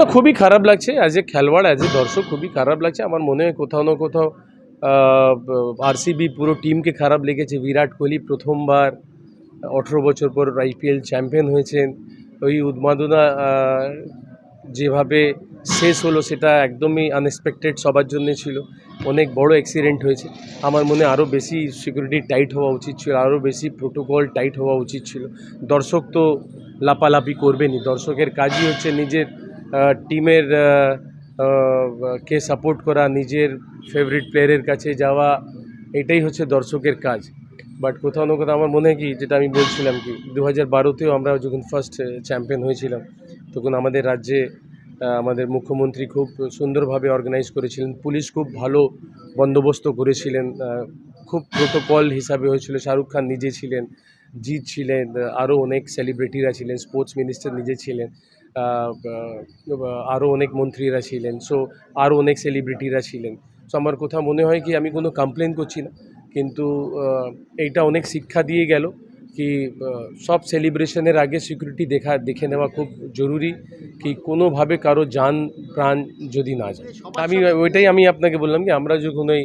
না খুবই খারাপ লাগছে অ্যাজ এ খেলোয়াড় অ্যাজ এ দর্শক, খুবই খারাপ লাগছে। আমার মনে হয় কোথাও না কোথাও আরসিবি পুরো টিমকে খারাপ লেগেছে। বিরাট কোহলি প্রথমবার আঠেরো বছর পর আইপিএল চ্যাম্পিয়ন হয়েছেন। ওই উন্মাদনা যেভাবে শেষ হলো সেটা একদমই আনএক্সপেক্টেড সবার জন্য ছিল। অনেক বড় অ্যাক্সিডেন্ট হয়েছে। আমার মনে আরও বেশি সিকিউরিটি টাইট হওয়া উচিত ছিল। আরও বেশি প্রোটোকল টাইট হওয়া উচিত ছিল। দর্শক তো লাপালাপি করবেনই। দর্শকের কাজই হচ্ছে নিজের টিমের কে সাপোর্ট করা, নিজের ফেভারিট প্লেয়ারের কাছে যাওয়া, এটাই হচ্ছে দর্শকের কাজ। বাট কোথাও না কোথাও আমার মনে হয় কি, যেটা আমি বলছিলাম কি দু হাজার বারোতেও আমরা যখন ফার্স্ট চ্যাম্পিয়ন হয়েছিলাম, তখন আমাদের রাজ্যে আমাদের মুখ্যমন্ত্রী খুব সুন্দরভাবে অর্গানাইজ করেছিলেন। পুলিশ খুব ভালো বন্দোবস্ত করেছিলেন খুব প্রোটোকল হিসাবে হয়েছিল। শাহরুখ খান নিজে ছিলেন, জিৎ ছিলেন, আরও অনেক সেলিব্রিটিরা ছিলেন স্পোর্টস মিনিস্টার নিজে ছিলেন। আরও অনেক মন্ত্রীরা ছিলেন সো আরও অনেক সেলিব্রিটিরা ছিলেন। সো আমার কোথাও মনে হয় কি আমি কোনো কমপ্লেন করছি না কিন্তু এইটা অনেক শিক্ষা দিয়ে গেল কি সব সেলিব্রেশনের আগে সিকিউরিটি দেখা দেখে নেওয়া খুব জরুরি কি কোনোভাবে কারও যান প্রাণ যদি না যায়। আমি ওইটাই আমি আপনাকে বললাম কি আমরা যখন ওই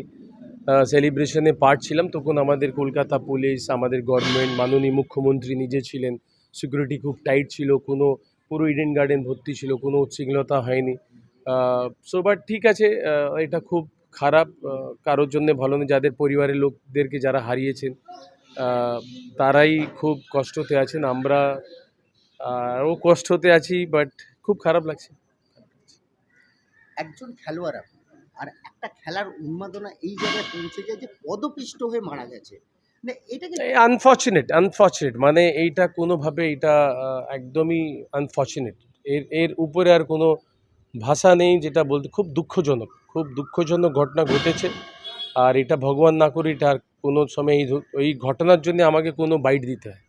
সেলিব্রেশনে পার্ট ছিলাম তখন আমাদের কলকাতা পুলিশ আমাদের গভর্নমেন্ট মাননীয় মুখ্যমন্ত্রী নিজে ছিলেন সিকিউরিটি খুব টাইট ছিল কোনো পুরো ইডেন গার্ডেন ভর্তি ছিল, কোনো উচ্ছৃঙ্খলতা হয়নি। সো বাট ঠিক আছে এটা খুব খারাপ কারোর জন্য ভালো না যাদের পরিবারের লোকদেরকে যারা হারিয়েছেন তারাই খুব কষ্টতে আছেন, আমরা আরও কষ্টতে আছি বাট খুব খারাপ লাগছে। একজন খেলোয়াড় আর একটা খেলার উন্মাদনা এই জায়গায় পৌঁছে যায় যে পদপিষ্ট হয়ে মারা গেছে। আনফর্চুনেট আনফর্চুনেট মানে এইটা কোনোভাবে এটা একদমই আনফর্চুনেট এর এর উপরে আর কোনো ভাষা নেই যেটা বলতে, খুব দুঃখজনক খুব দুঃখজনক ঘটনা ঘটেছে। আর এটা ভগবান না করে এটা আর কোনো সময় এই ঘটনার জন্য আমাকে কোনো বাইট দিতে হয়।